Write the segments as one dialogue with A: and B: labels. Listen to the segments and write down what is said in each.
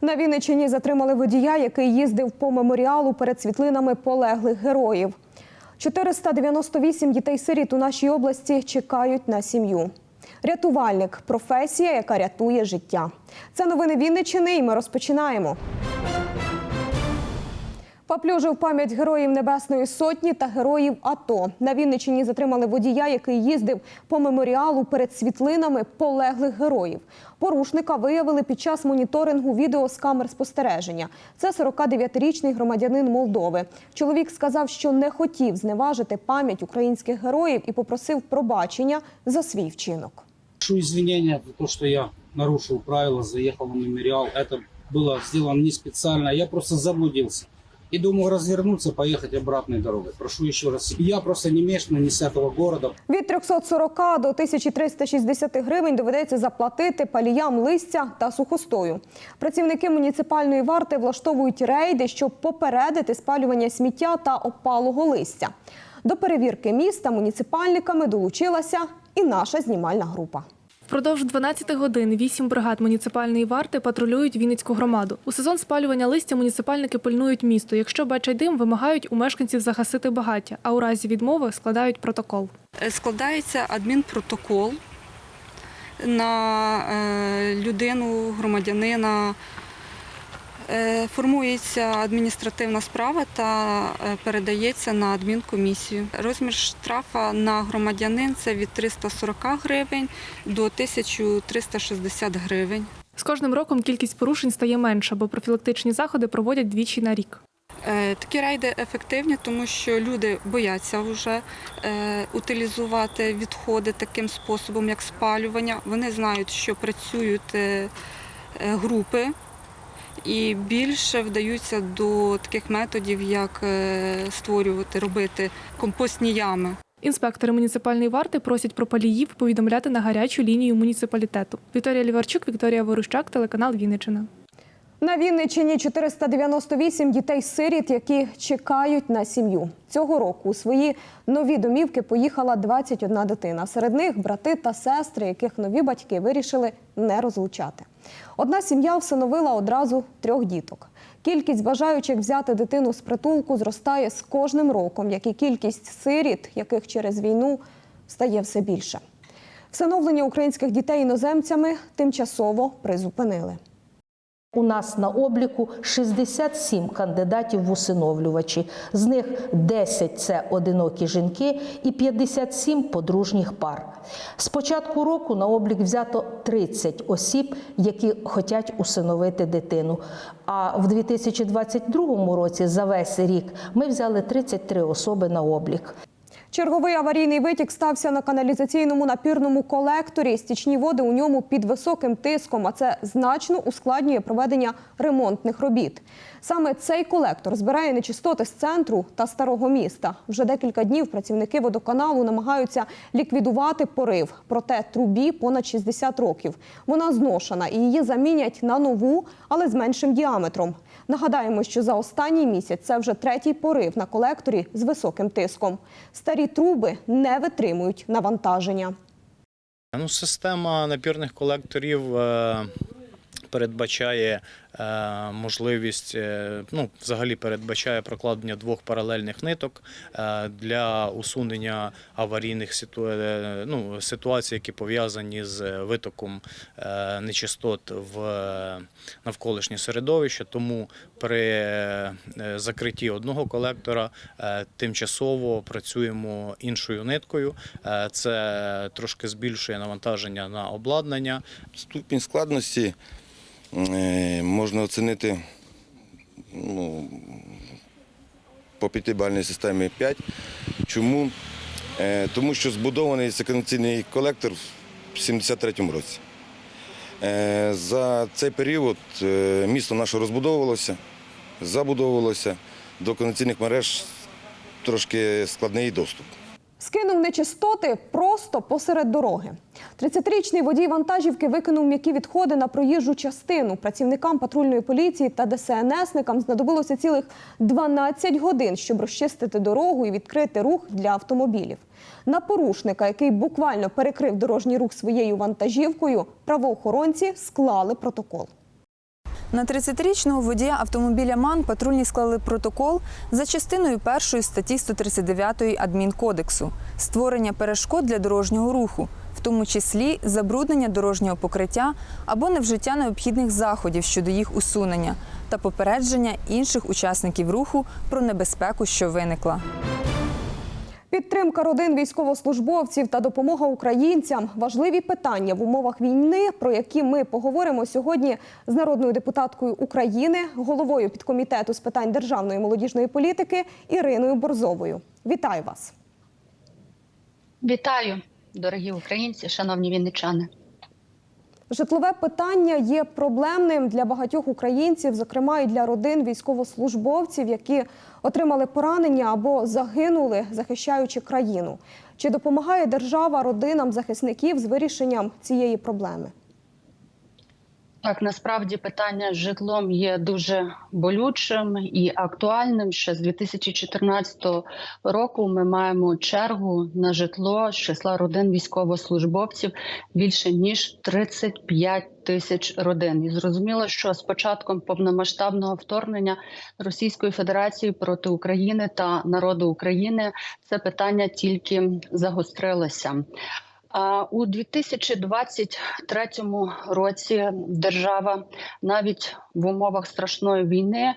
A: На Вінниччині затримали водія, який їздив по меморіалу перед світлинами полеглих героїв. 498 дітей-сиріт у нашій області чекають на сім'ю. Рятувальник професія, яка рятує життя. Це новини Вінниччини, і ми розпочинаємо. Поплюжив пам'ять героїв Небесної Сотні та героїв АТО. На Вінниччині затримали водія, який їздив по меморіалу перед світлинами полеглих героїв. Порушника виявили під час моніторингу відео з камер спостереження. Це 49-річний громадянин Молдови. Чоловік сказав, що не хотів зневажити пам'ять українських героїв і попросив пробачення за свій вчинок.
B: Прошу извинения за то, что я нарушил правила, заехал на мемориал. Это было сделано не специально. Я просто заблудился. И думал развернуться, поехать обратной дорогой. Прошу еще раз. Я просто не местный, не с этого города.
A: Від 340 до 1360 гривень доведеться заплатити паліям листя та сухостою. Працівники муніципальної варти влаштовують рейди, щоб попередити спалювання сміття та опалого листя. До перевірки міста муніципальниками долучилася і наша знімальна група.
C: Впродовж 12 годин вісім бригад муніципальної варти патрулюють Вінницьку громаду. У сезон спалювання листя муніципальники пильнують місто. Якщо бачать дим, вимагають у мешканців загасити багаття, а у разі відмови складають протокол.
D: Е, складається адмінпротокол на е, людину, громадянина. Е, Формується адміністративна справа та е, передається на адмінкомісію. Розмір штрафа на громадянин це від 340 гривень до 1360 гривень.
C: З кожним роком кількість порушень стає менша, бо профілактичні заходи проводять двічі на рік.
D: Е, Такі рейди ефективні, тому що люди бояться вже утилізувати відходи таким способом, як спалювання. Вони знають, що працюють групи і більше вдаються до таких методів, як е, створювати, робити компостні ями.
C: Інспектори муніципальної варти просять про паліїв повідомляти на гарячу лінію муніципалітету. Вікторія Ліварчук, Вікторія Ворущак, телеканал Вінниччина.
A: На Вінниччині 498 дітей-сиріт, які чекають на сім'ю. Цього року у свої нові домівки поїхала 21 дитина. Серед них брати та сестри, яких нові батьки вирішили не розлучати. Одна сім'я всиновила одразу трьох діток. Кількість бажаючих взяти дитину з притулку зростає з кожним роком, як і кількість сиріт, яких через війну стає все більше. Всиновлення українських дітей іноземцями тимчасово призупинили.
E: У нас на обліку 67 кандидатів в усиновлювачі. З них 10 – це одинокі жінки і 57 подружніх пар. З початку року на облік взято 30 осіб, які хочуть усиновити дитину. А в 2022 році за весь рік ми взяли 33 особи на облік.
A: Черговий аварійний витік стався на каналізаційному напірному колекторі. Стічні води у ньому під високим тиском, а це значно ускладнює проведення ремонтних робіт. Саме цей колектор збирає нечистоти з центру та старого міста. Вже декілька днів працівники водоканалу намагаються ліквідувати порив. Проте трубі понад 60 років. Вона зношена і її замінять на нову, але з меншим діаметром. Нагадаємо, що за останній місяць це вже третій порив на колекторі з високим тиском. Старі труби не витримують навантаження.
F: Ну, система напірних колекторів е, передбачає е, можливість, е, ну, взагалі передбачає прокладення двох паралельних ниток е, для усунення аварійних ситу... ну, ситуацій, які пов'язані з витоком нечистот в навколишнє середовище. Тому при закритті одного колектора тимчасово працюємо іншою ниткою. Це трошки збільшує навантаження на обладнання.
G: Ступінь складності можна оцінити ну, по п'ятибальній системі 5. Чому? Е, Тому що збудований секвенційний колектор в 73-му році. Е, За цей період е, місто наше розбудовувалося, забудовувалося, до кондиційних мереж трошки складний доступ.
A: Скинув нечистоти просто посеред дороги. 30-річний водій вантажівки викинув м'які відходи на проїжджу частину. Працівникам патрульної поліції та ДСНСникам знадобилося цілих 12 годин, щоб розчистити дорогу і відкрити рух для автомобілів. На порушника, який буквально перекрив дорожній рух своєю вантажівкою, правоохоронці склали протокол.
H: На 30-річного водія автомобіля МАН патрульні склали протокол за частиною першої статті 139 адмінкодексу створення перешкод для дорожнього руху, в тому числі забруднення дорожнього покриття або невжиття необхідних заходів щодо їх усунення та попередження інших учасників руху про небезпеку, що виникла.
A: Підтримка родин військовослужбовців та допомога українцям важливі питання в умовах війни, про які ми поговоримо сьогодні з народною депутаткою України, головою підкомітету з питань державної молодіжної політики Іриною Борзовою. Вітаю вас!
I: Вітаю, дорогі українці, шановні вінничани.
A: Житлове питання є проблемним для багатьох українців, зокрема і для родин військовослужбовців, які отримали поранення або загинули, захищаючи країну. Чи допомагає держава родинам захисників з вирішенням цієї проблеми?
I: Так, насправді питання з житлом є дуже болючим і актуальним. Ще з 2014 року ми маємо чергу на житло з числа родин військовослужбовців більше ніж 35 тисяч родин. І зрозуміло, що з початком повномасштабного вторгнення Російської Федерації проти України та народу України це питання тільки загострилося. У 2023 році держава навіть в умовах страшної війни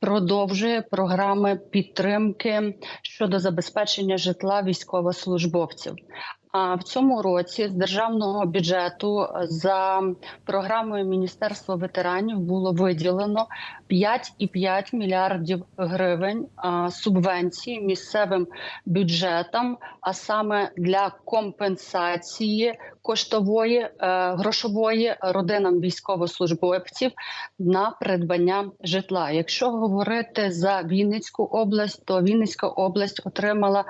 I: продовжує програми підтримки щодо забезпечення житла військовослужбовців. В цьому році з державного бюджету за програмою Міністерства ветеранів було виділено 5,5 мільярдів гривень субвенції місцевим бюджетам, а саме для компенсації коштової е, грошової родинам військовослужбовців на придбання житла. Якщо говорити за Вінницьку область, то Вінницька область отримала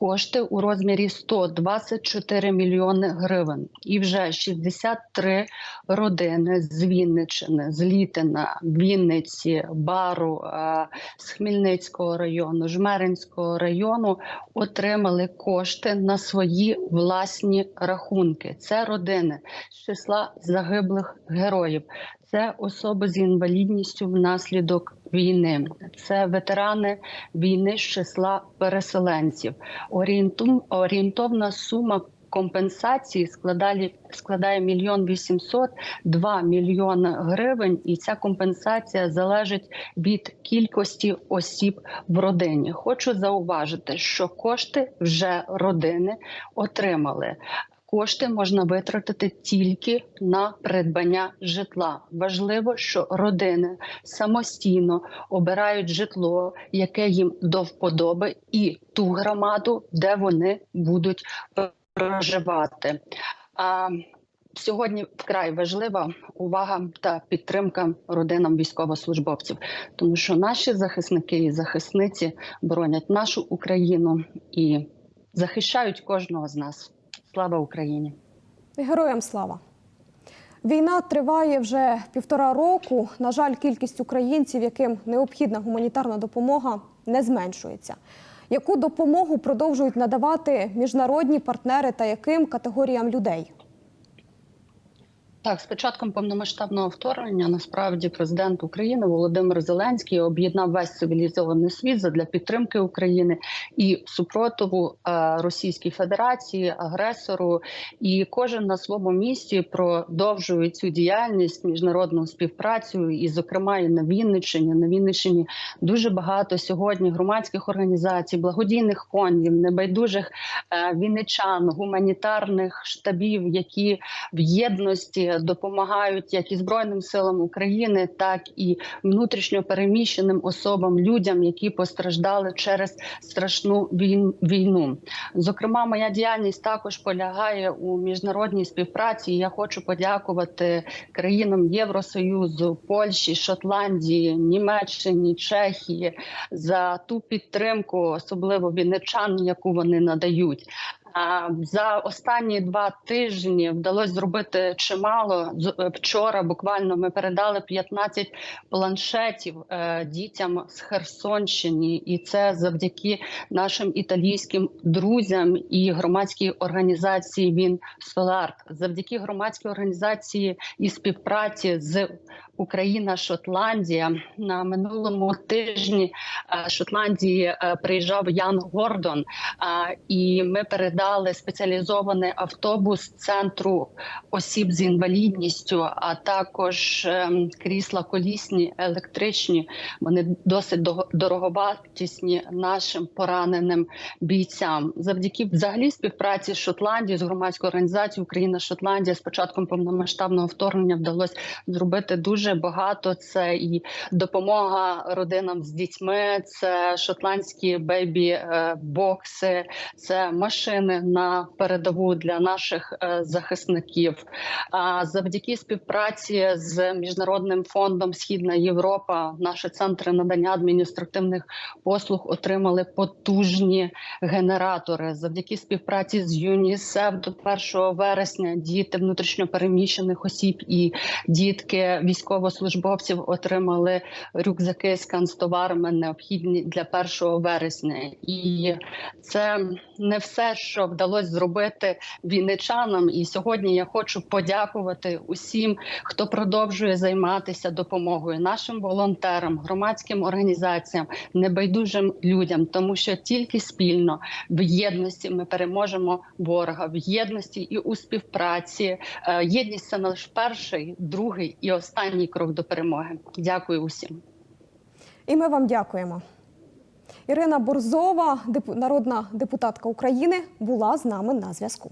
I: кошти у розмірі 124 мільйони гривень, і вже 63 родини з Вінничини, з Літина, Вінниці, Бару, е, з Хмельницького району, Жмеринського району отримали кошти на свої власні рахунки. Це родини з числа загиблих героїв. Це особи з інвалідністю внаслідок війни, це ветерани війни з числа переселенців. Орієнтовна сума компенсації складає складає мільйон вісімсот два мільйони гривень, і ця компенсація залежить від кількості осіб в родині. Хочу зауважити, що кошти вже родини отримали. Кошти можна витратити тільки на придбання житла. Важливо, що родини самостійно обирають житло, яке їм до вподоби, і ту громаду, де вони будуть проживати. А Сьогодні вкрай важлива увага та підтримка родинам військовослужбовців, тому що наші захисники і захисниці боронять нашу Україну і захищають кожного з нас. Слава Україні!
A: Героям слава! Війна триває вже півтора року. На жаль, кількість українців, яким необхідна гуманітарна допомога, не зменшується. Яку допомогу продовжують надавати міжнародні партнери та яким категоріям людей?
I: Так, з початком повномасштабного вторгнення насправді президент України Володимир Зеленський об'єднав весь цивілізований світ задля підтримки України і супротиву е, Російській Федерації, агресору. І кожен на своєму місці продовжує цю діяльність, міжнародну співпрацю, і, зокрема, і на Вінниччині. На Вінниччині дуже багато сьогодні громадських організацій, благодійних фондів, небайдужих е, вінничан, гуманітарних штабів, які в єдності допомагають як і Збройним силам України, так і внутрішньо переміщеним особам, людям, які постраждали через страшну війну. Зокрема, моя діяльність також полягає у міжнародній співпраці. Я хочу подякувати країнам Євросоюзу, Польщі, Шотландії, Німеччині, Чехії за ту підтримку, особливо вінничан, яку вони надають. За останні два тижні вдалося зробити чимало. Е, Вчора буквально ми передали 15 планшетів е, дітям з Херсонщини, і це завдяки нашим італійським друзям і громадській організації Він Соларт. Завдяки громадській організації і співпраці з Україна Шотландія на минулому тижні е, Шотландії приїжджав Ян Гордон. І ми передали спеціалізований автобус центру осіб з інвалідністю, а також ем, крісла колісні, електричні. Вони досить дороговартісні нашим пораненим бійцям. Завдяки взагалі співпраці з Шотландією з громадською організацією Україна Шотландія з початком повномасштабного вторгнення вдалося зробити дуже багато. Це і допомога родинам з дітьми, це шотландські бейбі-бокси, це машини на передову для наших е, захисників. А завдяки співпраці з міжнародним фондом Східна Європа, наші центри надання адміністративних послуг отримали потужні генератори. Завдяки співпраці з ЮНІСЕФ до 1 вересня діти внутрішньопереміщених осіб і дітки військовослужбовців отримали рюкзаки з канцтоварами, необхідні для 1 вересня. І це не все, що вдалося зробити вінничанам. І сьогодні я хочу подякувати усім, хто продовжує займатися допомогою нашим волонтерам, громадським організаціям, небайдужим людям, тому що тільки спільно в єдності ми переможемо ворога в єдності і у співпраці. Е, Єдність це наш перший, другий і останній крок до перемоги. Дякую усім.
A: І ми вам дякуємо. Ірина Борзова, народна депутатка України, була з нами на зв'язку.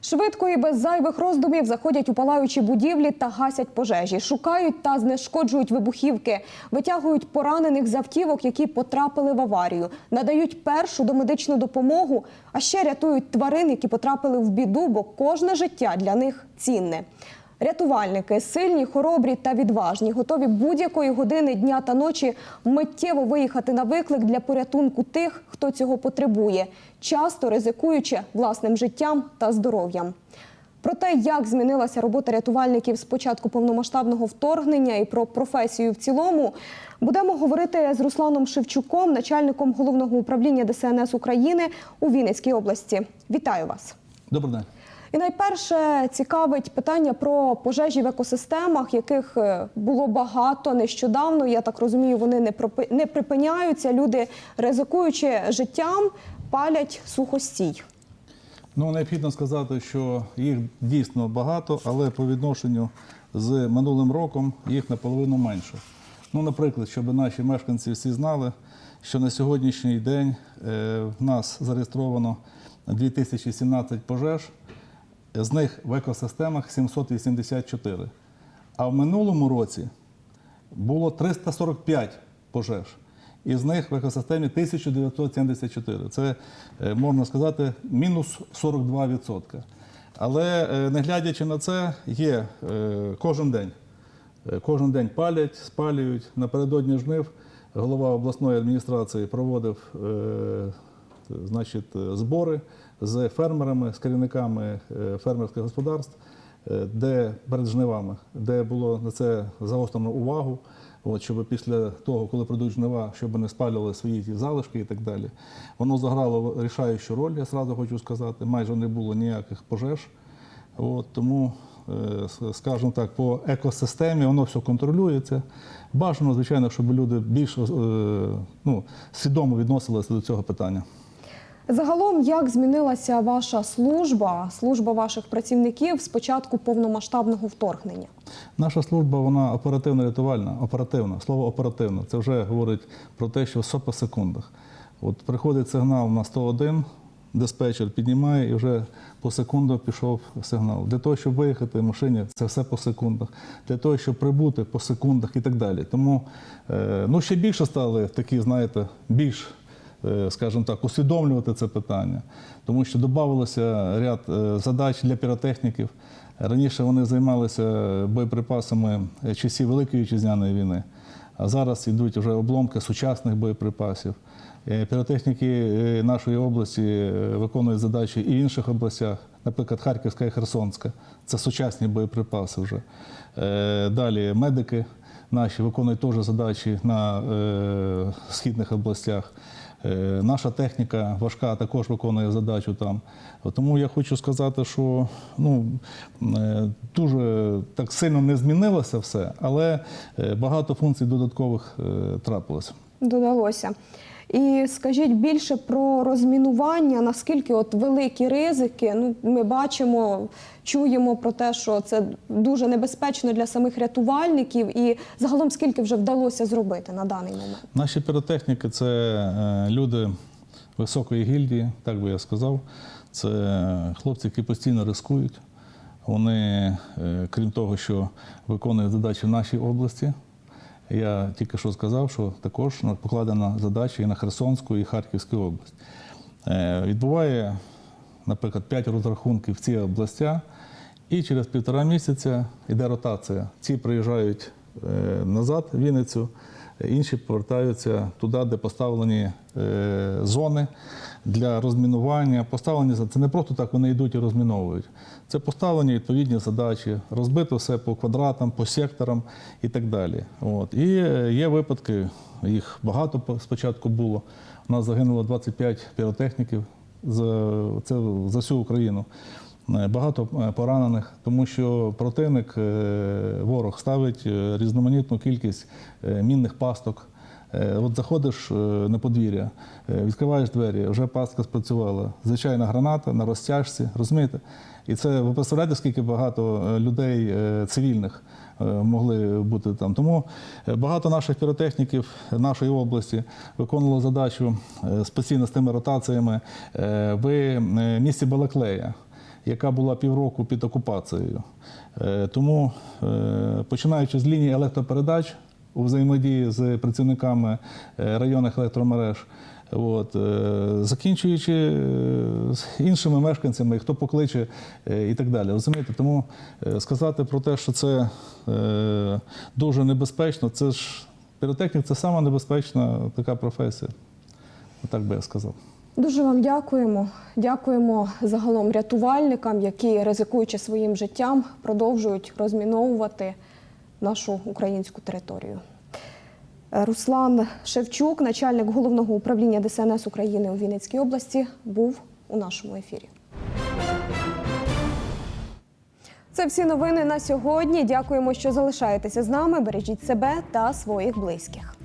A: Швидко і без зайвих роздумів заходять у палаючі будівлі та гасять пожежі, шукають та знешкоджують вибухівки, витягують поранених з автівок, які потрапили в аварію, надають першу домедичну допомогу, а ще рятують тварин, які потрапили в біду, бо кожне життя для них цінне. Рятувальники сильні, хоробрі та відважні, готові будь-якої години дня та ночі миттєво виїхати на виклик для порятунку тих, хто цього потребує, часто ризикуючи власним життям та здоров'ям. Про те, як змінилася робота рятувальників з початку повномасштабного вторгнення і про професію в цілому, будемо говорити з Русланом Шевчуком, начальником головного управління ДСНС України у Вінницькій області. Вітаю вас!
J: Добрий день.
A: І найперше цікавить питання про пожежі в екосистемах, яких е, було багато нещодавно. Я так розумію, вони не припиняються. Люди, ризикуючи життям, палять сухостій.
J: Ну, необхідно сказати, що їх дійсно багато, але по відношенню з минулим роком їх наполовину менше. Ну, наприклад, щоб наші мешканці всі знали, що на сьогоднішній день е, в нас зареєстровано 2017 пожеж, з них в екосистемах 784. А в минулому році було 345 пожеж. Із них в екосистемі 1974. Це, е, можна сказати, мінус 42%. Але е, не глядячи на це, є е, кожен день. Кожен день палять, спалюють. Напередодні жнив голова обласної адміністрації проводив значить, збори з фермерами, з керівниками е, фермерських господарств, е, де перед жнивами, де було на це заострено увагу. От, щоб після того, коли прийдуть жнива, щоб не спалювали свої ті залишки і так далі. Воно заграло рішаючу роль, я сразу хочу сказати. Майже не було ніяких пожеж. От, тому, е, скажімо так, по екосистемі воно все контролюється. Бажано, звичайно, щоб люди більш ну, свідомо відносилися до цього питання.
A: Загалом, як змінилася ваша служба, служба ваших працівників з початку повномасштабного вторгнення?
J: Наша служба вона оперативно-рятувальна, оперативна. Слово оперативно це вже говорить про те, що все по секундах. От приходить сигнал на 101, диспетчер піднімає і вже по секунду пішов сигнал. Для того, щоб виїхати в машині, це все по секундах. Для того, щоб прибути по секундах і так далі. Тому е, ну, ще більше стали такі, знаєте, більш скажімо так, усвідомлювати це питання, тому що додавалося ряд е, задач для піротехніків. Раніше вони займалися боєприпасами часів Великої Вітчизняної війни, а зараз йдуть вже обломки сучасних боєприпасів. Е, Піротехніки е, нашої області е, виконують задачі і в інших областях, наприклад, Харківська і Херсонська. Це сучасні боєприпаси вже. Е, Далі медики наші виконують теж задачі на е, східних областях. Е, Наша техніка важка також виконує задачу там. Тому я хочу сказати, що ну, е, дуже так сильно не змінилося все, але е, багато функцій додаткових е, трапилося.
A: Додалося. І скажіть більше про розмінування, наскільки от великі ризики. Ну, ми бачимо, чуємо про те, що це дуже небезпечно для самих рятувальників, і загалом скільки вже вдалося зробити на даний момент.
J: Наші піротехніки це е, люди високої гільдії, так би я сказав. Це хлопці, які постійно рискують. Вони, е, крім того, що виконують задачі в нашій області. Я тільки що сказав, що також покладена задача і на Херсонську, і Харківську область. Е, Відбуває, наприклад, 5 розрахунків в ці областя, і через півтора місяця йде ротація. Ці приїжджають е, назад в Вінницю, інші повертаються туди, де поставлені е, зони для розмінування. Поставлені це не просто так вони йдуть і розміновують. Це поставлені відповідні задачі, розбито все по квадратам, по секторам і так далі. От. І е, є випадки, їх багато по- спочатку було. У нас загинуло 25 піротехніків за, це за всю Україну. Е, Багато е, поранених, тому що противник, е, ворог ставить різноманітну кількість мінних пасток. От заходиш на подвір'я, відкриваєш двері, вже пастка спрацювала. Звичайна граната на розтяжці, розумієте? І це ви представляєте, скільки багато людей цивільних могли бути там. Тому багато наших піротехніків нашої області виконувало задачу е, з тими ротаціями в місті Балаклея яка була півроку під окупацією. Е, Тому, е, починаючи з лінії електропередач у взаємодії з працівниками е, районних електромереж, От, закінчуючи іншими мешканцями, хто покличе і так далі. Розумієте? Тому сказати про те, що це дуже небезпечно, це ж піротехнік це сама така професія. Отак би я сказав.
A: Дуже вам дякуємо. Дякуємо загалом рятувальникам, які, ризикуючи своїм життям, продовжують розміновувати нашу українську територію. Руслан Шевчук, начальник головного управління ДСНС України у Вінницькій області, був у нашому ефірі. Це всі новини на сьогодні. Дякуємо, що залишаєтеся з нами. Бережіть себе та своїх близьких.